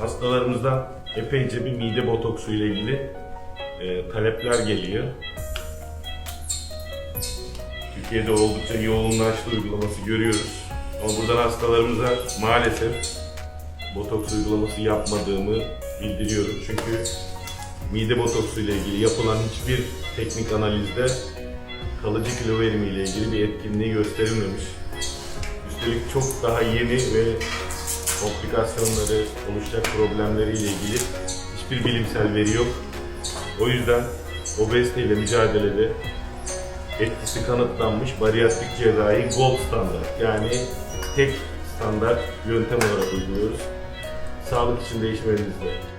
Hastalarımızdan epeyce bir mide botoksu ile ilgili e, talepler geliyor. Türkiye'de oldukça yoğunlaştı uygulaması görüyoruz. Ama buradan hastalarımıza maalesef botoks uygulaması yapmadığımı bildiriyorum. Çünkü mide botoksu ile ilgili yapılan hiçbir teknik analizde kalıcı kilo verimi ile ilgili bir etkinliği gösterilmemiş. Üstelik çok daha yeni ve komplikasyonları, oluşacak problemleriyle ilgili hiçbir bilimsel veri yok. O yüzden obezite ile mücadelede etkisi kanıtlanmış bariyatrik cerrahi gold standart yani tek standart yöntem olarak uyguluyoruz. Sağlık için değişmenizde.